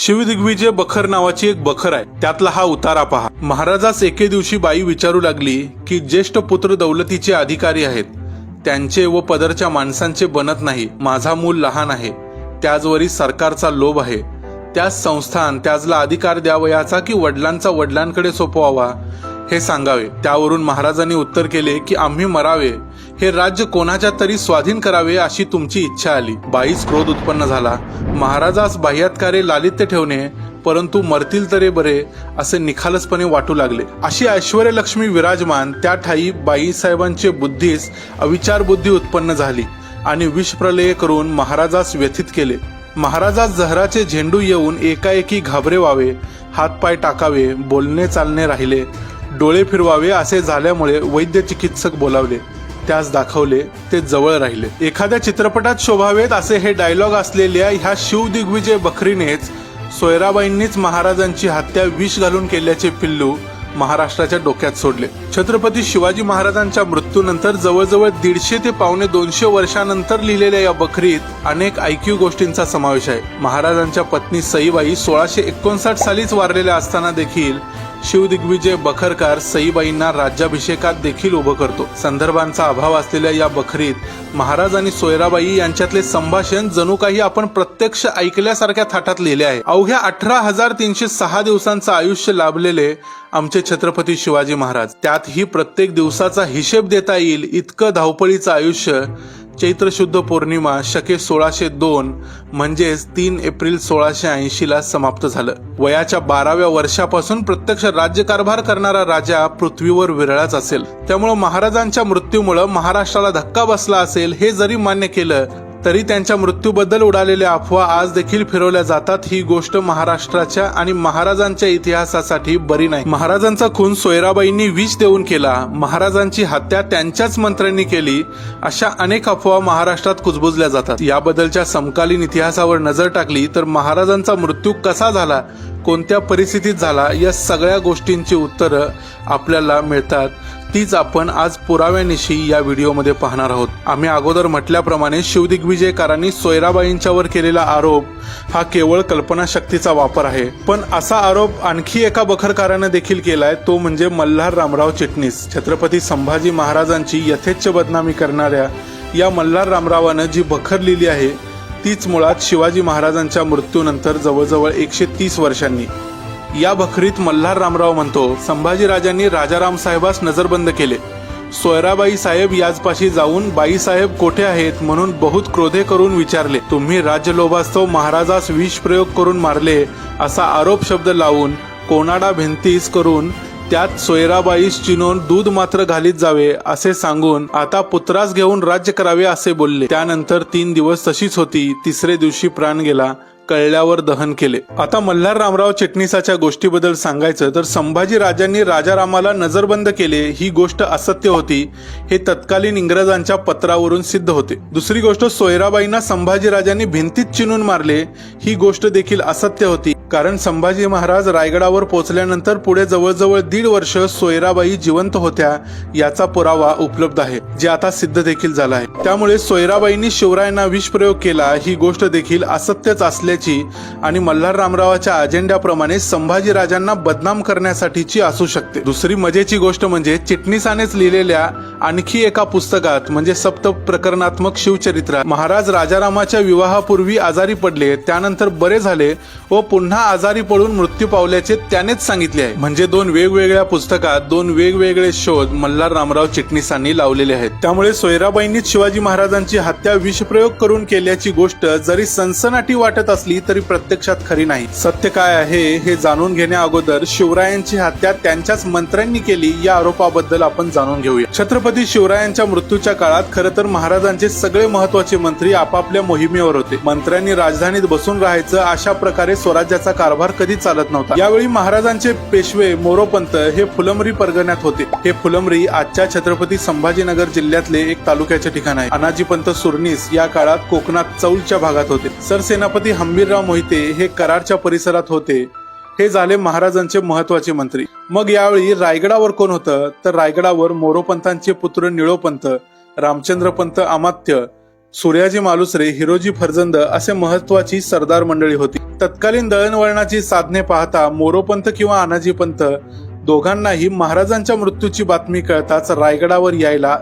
शिवदिग्विजय बखर नावाची एक बखर आहे. त्यातला हा उतारा पहा. महाराजास एके दिवशी बाई विचारू लागली की ज्येष्ठ पुत्र दौलतीचे अधिकारी आहेत. त्यांचे व पदरच्या माणसांचे बनत नाही. माझा मूल लहान आहे. त्याचवरी सरकारचा लोभ आहे. त्याच संस्थान त्याजला अधिकार द्यावयाचा की वडिलांचा वडिलांकडे सोपवावा? हे सांगावे. त्यावरून महाराजांनी उत्तर केले की आम्ही मरावे. हे राज्य कोणाच्या तरी स्वाधीन करावे अशी तुमची इच्छा आली. बाईस क्रोध उत्पन्न झाला. महाराजास बाह्यात्कारे लालित्य ठेवणे परंतु मरतील तरी बरे असे निखालसपणे वाटू लागले. अशी ऐश्वर्यलक्ष्मी विराजमान त्या ठाई बाईसाहेबांचे बुद्धीस अविचार बुद्धी उत्पन्न झाली आणि विषप्रलय करून महाराजास व्यथित केले. महाराजास जहराचे झेंडू येऊन एकाएकी घाबरे व्हावे हातपाय टाकावे बोलणे चालणे राहिले. डोळे फिरवावे असे झाल्यामुळे वैद्य चिकित्सक बोलावले. त्यास दाखवले ते जवळ राहिले. एखाद्या चित्रपटात शोभावेत असे हे डायलॉग असलेल्या ह्या शिवदिग्विजय बखरीनेच सोयराबाईंनीच महाराजांची हत्या विष घालून केल्याचे पिल्लू महाराष्ट्राच्या डोक्यात सोडले. छत्रपती शिवाजी महाराजांच्या मृत्यूनंतर जवळजवळ दीडशे ते पावणे दोनशे वर्षानंतर लिहिलेल्या या बखरीत अनेक ऐकीव गोष्टींचा समावेश आहे. महाराजांच्या पत्नी सईबाई सोळाशे एकोणसाठ सालीच वारलेल्या असताना देखील शिवदिग्विजय बखरकार सईबाईंना राज्याभिषेकात देखील उभं करतो. संदर्भांचा अभाव असलेल्या या बखरीत महाराज आणि सोयराबाई यांच्यातले संभाषण जणू काही आपण प्रत्यक्ष ऐकल्यासारख्या थाटात लिहिले आहे. अवघ्या अठरा हजार तीनशे सहा दिवसांचं आयुष्य लाभलेले आमचे छत्रपती शिवाजी महाराज. त्यातही प्रत्येक दिवसाचा हिशेब देता येईल इतकं धावपळीचं आयुष्य चैत्र शुद्ध पौर्णिमा शके सोळाशे दोन म्हणजेच तीन एप्रिल सोळाशे ऐंशी ला समाप्त झालं. वयाच्या बाराव्या वर्षापासून प्रत्यक्ष राज्यकारभार करणारा राजा पृथ्वीवर विरळाच असेल. त्यामुळं महाराजांच्या मृत्यूमुळं महाराष्ट्राला धक्का बसला असेल हे जरी मान्य केलं तरी त्यांच्या मृत्यूबद्दल उडालेल्या अफवा आज देखील फिरवल्या जातात. ही गोष्ट महाराष्ट्राच्या आणि महाराजांच्या इतिहासासाठी बरी नाही. महाराजांचा खून सोयराबाईंनी विष देऊन केला. महाराजांची हत्या त्यांच्याच मंत्र्यांनी केली. अशा अनेक अफवा महाराष्ट्रात कुजबुजल्या जातात. याबद्दलच्या समकालीन इतिहासावर नजर टाकली तर महाराजांचा मृत्यू कसा झाला कोणत्या परिस्थितीत झाला या सगळ्या गोष्टींची उत्तरं आपल्याला मिळतात. तीच आपण आज पुराव्यानिशी या व्हिडिओमध्ये पाहणार आहोत. आम्ही अगोदर म्हटल्याप्रमाणे शिवदिग्विजयकारांनी सोयराबाईंच्यावर केलेला आरोप हा केवळ कल्पनाशक्तीचा वापर आहे. पण असा आरोप आणखी एका बखरकारानं देखील केलाय तो म्हणजे मल्हार रामराव चिटणीस. छत्रपती संभाजी महाराजांची यथेच्छ बदनामी करणाऱ्या या मल्हार रामरावानं जी बखर लिहिली आहे तीच मुळात शिवाजी महाराजांच्या मृत्यूनंतर जवळजवळ एकशे तीस वर्षांनी. या भकरीत मल्हार रामराव म्हणतो संभाजीराजांनी राजाराम साहेबास नजरबंद केले. सोयराबाई साहेब याचपाशी जाऊन बाई साहेब कोठे आहेत म्हणून बहुत क्रोधे करून विचारले. तुम्ही राज्यलोभास्तव महाराजास विष प्रयोग करून मारले असा आरोप शब्द लावून कोणाडा भिंतीस करून त्यात सोयराबाईस चिनून दूध मात्र घालीत जावे असे सांगून आता पुत्रास घेऊन राज्य करावे असे बोलले. त्यानंतर तीन दिवस तशीच होती तिसरे दिवशी प्राण गेला कळल्यावर दहन केले. आता मल्हार रामराव चिटणीसाच्या गोष्टीबद्दल सांगायचं तर संभाजी राजांनी राजारामाला नजरबंद केले ही गोष्ट असत्य होती हे तत्कालीन इंग्रजांच्या पत्रावरून सिद्ध होते. दुसरी गोष्ट सोयराबाईंना संभाजी राजांनी भिंतीत चिनून मारले ही गोष्ट देखील असत्य होती. कारण संभाजी महाराज रायगडावर पोहोचल्यानंतर पुढे जवळजवळ दीड वर्ष सोयराबाई जिवंत होत्या याचा पुरावा उपलब्ध आहे जे आता सिद्ध देखील झाला आहे. त्यामुळे सोयराबाईंनी शिवरायांना विषप्रयोग केला ही गोष्ट देखील असत्यच असल्याची आणि मल्हार रामरावाच्या अजेंड्याप्रमाणे संभाजी राजांना बदनाम करण्यासाठीची असू शकते. दुसरी मजेची गोष्ट म्हणजे चिटणीसानेच लिहिलेल्या आणखी एका पुस्तकात म्हणजे सप्त प्रकरणात्मक शिवचरित्र महाराज राजारामाच्या विवाहापूर्वी आजारी पडले त्यानंतर बरे झाले व पुन्हा आजारी पडून मृत्यू पावल्याचे त्यानेच सांगितले आहे. म्हणजे दोन वेगवेगळ्या पुस्तकात दोन वेगवेगळे शोध मल्हार रामराव चिटणीसांनी लावलेले आहेत. त्यामुळे सोयराबाईंनीच शिवाजी महाराजांची हत्या विषप्रयोग करून केल्याची गोष्ट जरी सनसनाटी वाटत असली तरी प्रत्यक्षात खरी नाही. सत्य काय आहे हे जाणून घेण्या अगोदर शिवरायांची हत्या त्यांच्याच मंत्र्यांनी केली या आरोपाबद्दल आपण जाणून घेऊया. छत्रपती शिवरायांच्या मृत्यूच्या काळात खरं तर महाराजांचे सगळे महत्त्वाचे मंत्री आपापल्या मोहिमेवर होते. मंत्र्यांनी राजधानीत बसून राहायचं अशा प्रकारे स्वराज्याचा कारभार कधी चालत नव्हता. यावेळी महाराजांचे पेशवे मोरोपंत हे फुलमरी परगण्यात होते. हे फुलमरी आजच्या छत्रपती संभाजीनगर जिल्ह्यातले एक तालुक्याचे ठिकाण आहे. अनाजीपंत सुरनीस या काळात कोकणात चौलच्या भागात होते. सरसेनापती हंबीरराव मोहिते हे करारच्या परिसरात होते. हे झाले महाराजांचे महत्त्वाचे मंत्री. मग यावेळी रायगडावर कोण होतं? तर रायगडावर मोरोपंतांचे पुत्र निळोपंत रामचंद्रपंत अमात्य सूर्याजी मालुसरे हिरोजी फर्जंद असे महत्वाची सरदार मंडळी होती. तत्कालीन दळणवळणाची साधने पाहता मोरोपंत किंवा अनाजीपंत दोघांनाही महाराजांच्या मृत्यूची बातमी कळताच रायगडावर यायला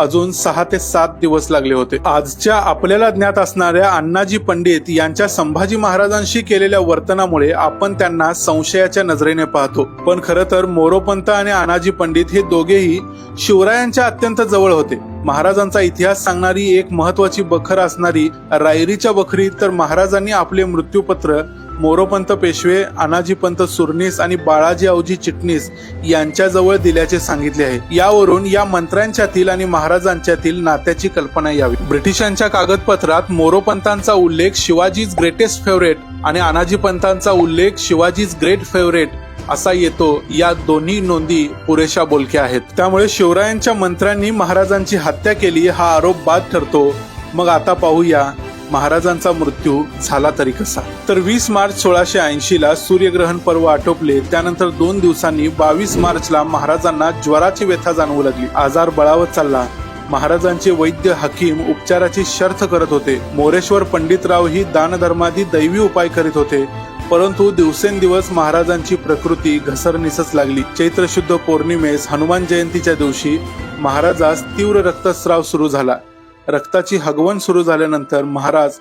अजून सहा ते सात दिवस लागले होते. आजच्या आपल्याला ज्ञात असणाऱ्या अण्णाजी पंडित यांच्या संभाजी महाराजांशी केलेल्या वर्तनामुळे आपण त्यांना संशयाच्या नजरेने पाहतो. पण खरं तर मोरोपंत आणि अनाजी पंडित हे दोघेही शिवरायांच्या अत्यंत जवळ होते. महाराजांचा इतिहास सांगणारी एक महत्वाची बखर असणारी रायरीच्या बखरीत तर महाराजांनी आपले मृत्यूपत्र मोरोपंत पेशवे अनाजीपंत सुरनीस आणि बाळाजी औजी चिटणीस यांच्याजवळ दिल्याचे सांगितले आहे. यावरून या मंत्र्यांच्यातील आणि महाराजांच्यातील नात्याची कल्पना यावी. ब्रिटिशांच्या कागदपत्रात मोरोपंतांचा उल्लेख शिवाजीज ग्रेटेस्ट फेवरेट आणि अनाजीपंतांचा उल्लेख शिवाजीज ग्रेट फेवरेट असा येतो या दोन्ही नोंदी पुरेशा बोलक्या आहेत. त्यामुळे शिवरायांच्या मंत्र्यांनी महाराजांची हत्या केली हा आरोप बाद ठरतो. मग आता पाहूया महाराजांचा मृत्यू झाला तरी कसा? तर वीस मार्च सोळाशे ऐंशी ला सूर्यग्रहण पर्व आटोपले त्यानंतर दोन दिवसांनी बावीस मार्चला महाराजांना ज्वराची व्यथा जाणवू लागली. आजार बळावत चालला. महाराजांचे वैद्य हकीम उपचाराची शर्थ करत होते. मोरेश्वर पंडितराव ही दानधर्मादी दैवी उपाय करीत होते. परंतु दिवसेंदिवस महाराजांची प्रकृती घसरणीसच लागली. चैत्र शुद्ध पौर्णिमेस हनुमान जयंतीच्या दिवशी महाराजास तीव्र रक्तस्राव सुरू झाला. रक्ताची हगवण सुरू झाल्यानंतर महाराज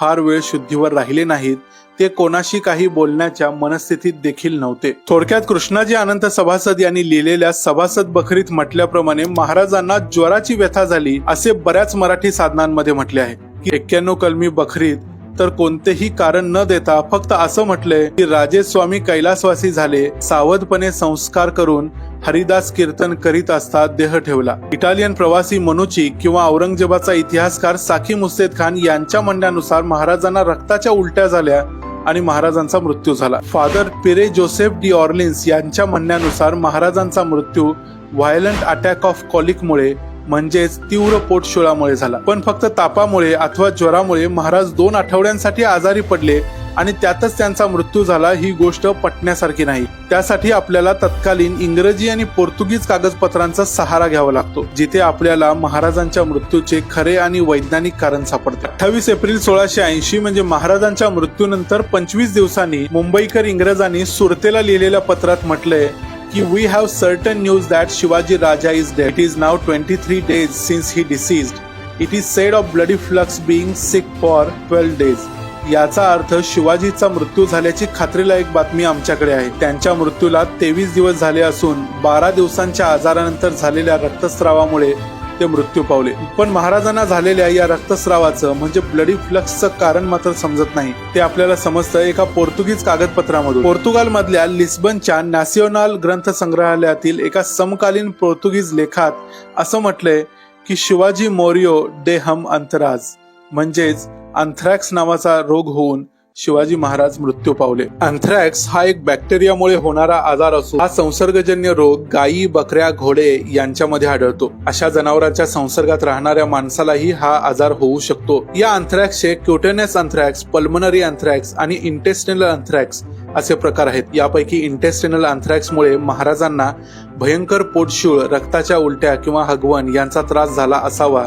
फार वेळ शुद्धीवर राहिले नाहीत. ते कोणाशी काही बोलण्याच्या मनस्थितीत देखील नव्हते. थोडक्यात कृष्णाजी अनंत सभासद यांनी लिहिलेल्या सभासद बखरीत म्हटल्याप्रमाणे महाराजांना ज्वराची व्यथा झाली असे बऱ्याच मराठी साधनांमध्ये म्हटले आहे. की एक्क्याण्णव कलमी बखरीत तर कोणतेही कारण न देता फक्त असं म्हटलंय की राजेश स्वामी कैलासवासी झाले सावधपणे संस्कार करून हरिदास कीर्तन करीत असता देह ठेवला. इटालियन प्रवासी मनुची किंवा औरंगजेबाचा इतिहासकार साखी मुस्तेद खान यांच्या म्हणण्यानुसार महाराजांना रक्ताच्या उलट्या झाल्या आणि महाराजांचा मृत्यू झाला. Father Pierre Joseph de Orleans यांच्या म्हणण्यानुसार महाराजांचा मृत्यू व्हायलंट अटॅक ऑफ कॉलिकमुळे म्हणजेच तीव्र पोटशुळामुळे झाला. पण फक्त तापामुळे अथवा ज्वरामुळे महाराज दोन आठवड्यांसाठी आजारी पडले आणि त्यातच त्यांचा मृत्यू झाला ही गोष्ट पटण्यासारखी नाही. त्यासाठी आपल्याला तत्कालीन इंग्रजी आणि पोर्तुगीज कागदपत्रांचा सहारा घ्यावा लागतो जिथे आपल्याला महाराजांच्या मृत्यूचे खरे आणि वैज्ञानिक कारण सापडते. अठ्ठावीस एप्रिल सोळाशे ऐंशी म्हणजे महाराजांच्या मृत्यूनंतर पंचवीस दिवसांनी मुंबईकर इंग्रजांनी सुरतेला लिहिलेल्या पत्रात म्हटलंय की we have certain news that Shivaji Raja is dead it is now twenty three days since he deceased it is said of bloody flux being sick for twelve days याचा अर्थ शिवाजीचा मृत्यू झाल्याची खात्रीलायक बातमी आमच्याकडे आहे. त्यांच्या मृत्यूला तेवीस दिवस झाले असून बारा दिवसांच्या आजारानंतर झालेल्या रक्तस्रावामुळे ते मृत्यू पावले. पण महाराजांना झालेल्या या रक्तस्रावाचं म्हणजे ब्लडी फ्लक्सचं कारण मात्र समजत नाही. ते आपल्याला समजतं एका पोर्तुगीज कागदपत्रामधून. पोर्तुगाल मधल्या लिस्बनच्या नॅशनल ग्रंथ संग्रहालयातील एका समकालीन पोर्तुगीज लेखात असं म्हटलंय की शिवाजी मोरियो डे हम अंतराज म्हणजेच अँथ्रॅक्स नावाचा रोग होऊन शिवाजी महाराज मृत्यू पावले. अँथ्रॅक्स हा एक बॅक्टेरियामुळे होणारा आजार असून हा संसर्गजन्य रोग गायी बकऱ्या घोडे यांच्यामध्ये आढळतो. अशा जनावरांच्या संसर्गात राहणाऱ्या माणसालाही हा आजार होऊ शकतो. या अँथ्रॅक्सचे क्युटेनस अँथ्रॅक्स पल्मनरी अँथ्रॅक्स आणि इंटेस्टिनल अँथ्रॅक्स असे प्रकार आहेत. यापैकी इंटेस्टिनल अँथ्रॅक्समुळे महाराजांना भयंकर पोटशूळ रक्ताच्या उलट्या किंवा हगवण यांचा त्रास झाला असावा.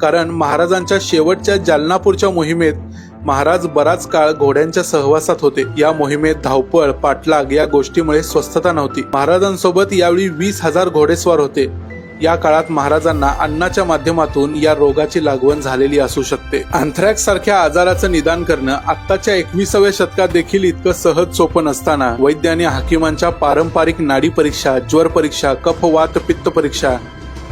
कारण महाराजांच्या शेवटच्या जालनापूरच्या मोहिमेत महाराज बराच काळ घोड्यांच्या सहवासात होते. या मोहिमेत धावपळ पाठलाग या गोष्टीमुळे स्वस्थता नव्हती. महाराजांसोबत यावेळी वीस हजार घोडेस्वार होते. या काळात महाराजांना अन्नाच्या माध्यमातून या रोगाची लागवण झालेली असू शकते. अँथ्रॅक्स सारख्या आजाराचं निदान करणं आत्ताच्या एकविसाव्या शतकात देखील इतकं सहज सोपं नसताना वैद्य आणि हाकिमांच्या पारंपरिक नाडी परीक्षा ज्वर परीक्षा कफ वात पित्त परीक्षा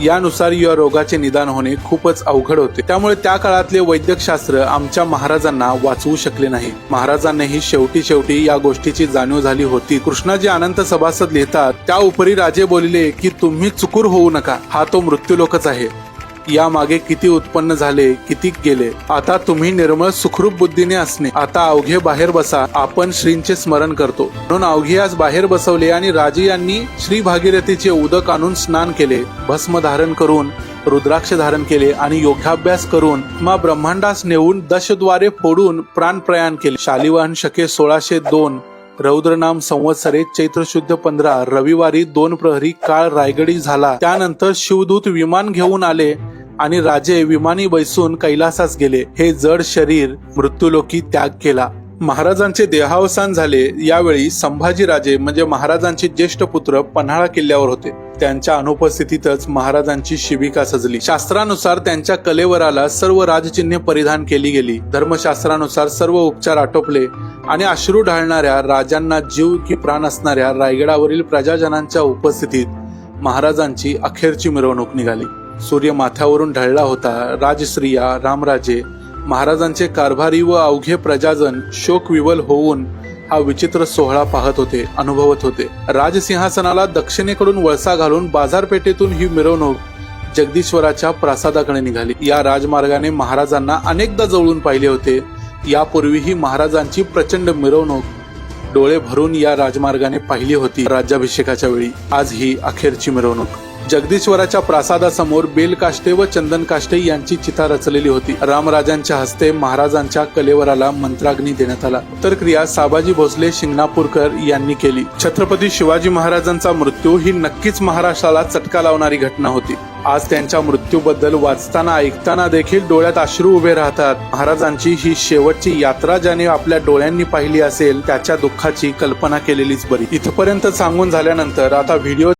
यानुसार या रोगाचे निदान होणे खूपच अवघड होते. त्यामुळे त्या काळातले वैद्यकशास्त्र आमच्या महाराजांना वाचवू शकले नाही. महाराजांनाही शेवटी शेवटी या गोष्टीची जाणीव झाली होती. कृष्णाजी अनंत सभासद लिहितात त्या उपरी राजे बोलले की तुम्ही चुकूर होऊ नका. हा तो मृत्यूलोकच आहे. यामागे किती उत्पन्न झाले किती गेले? आता तुम्ही निर्मळ सुखरूप बुद्धीने असणे. आता अवघे बाहेर बसा. आपण श्रींचे स्मरण करतो. म्हणून अवघे आज बाहेर बसवले आणि राजे यांनी श्री भागीरथीचे उदक आणून स्नान केले. भस्म धारण करून रुद्राक्ष धारण केले आणि योगाभ्यास करून मा ब्रह्मांडास नेऊन दशद्वारे फोडून प्राण प्रयाण केले. शालिवाहन शके सोळाशे दोन रौद्रनाम संवत्सरे चैत्र शुद्ध पंधरा रविवारी दोन प्रहरी काळ रायगडी झाला. त्यानंतर शिवदूत विमान घेऊन आले आणि राजे विमानी बैसून कैलासास गेले. हे जड शरीर मृत्यूलोकी त्याग केला. महाराजांचे देहावसान झाले यावेळी संभाजीराजे म्हणजे महाराजांचे ज्येष्ठ पुत्र पन्हाळा किल्ल्यावर होते. त्यांच्या अनुपस्थितीतच महाराजांची शिबिका सजली. शास्त्रानुसार त्यांच्या कलेवराला सर्व राजचिन्हे परिधान केली गेली. धर्मशास्त्रानुसार सर्व उपचार आटोपले आणि अश्रू ढाळणाऱ्या राजांना जीव की प्राण असणाऱ्या रायगडावरील प्रजाजनांच्या उपस्थितीत महाराजांची अखेरची मिरवणूक निघाली. सूर्य माथ्यावरून ढळला होता राजश्रिया रामराजे महाराजांचे कारभारी व अवघे प्रजाजन शोकविवल होऊन हा विचित्र सोहळा पाहत होते अनुभवत होते. राजसिंहासनाला दक्षिणेकडून वळसा घालून बाजारपेठेतून ही मिरवणूक जगदीश्वराच्या प्रासादाकडे निघाली. या राजमार्गाने महाराजांना अनेकदा जवळून पाहिले होते. यापूर्वीही महाराजांची प्रचंड मिरवणूक डोळे भरून या राजमार्गाने पाहिली होती राज्याभिषेकाच्या वेळी. आज ही अखेरची मिरवणूक. जगदीश्वराच्या प्रासादासमोर बेलकाष्टे व चंदनकाष्टे यांची चिता रचलेली होती. रामराजांच्या हस्ते महाराजांच्या कलेवराला मंत्राग्नी देण्यात आला. तर क्रिया साबाजी भोसले शिंगणापूरकर यांनी केली. छत्रपती शिवाजी महाराजांचा मृत्यू ही नक्कीच महाराष्ट्राला चटका लावणारी घटना होती. आज त्यांच्या मृत्यूबद्दल वाचताना ऐकताना देखील डोळ्यात अश्रू उभे राहतात. महाराजांची ही शेवटची यात्रा ज्याने आपल्या डोळ्यांनी पाहिली असेल त्याच्या दुःखाची कल्पना केलेलीच बरी. इथपर्यंत सांगून झाल्यानंतर आता व्हिडिओ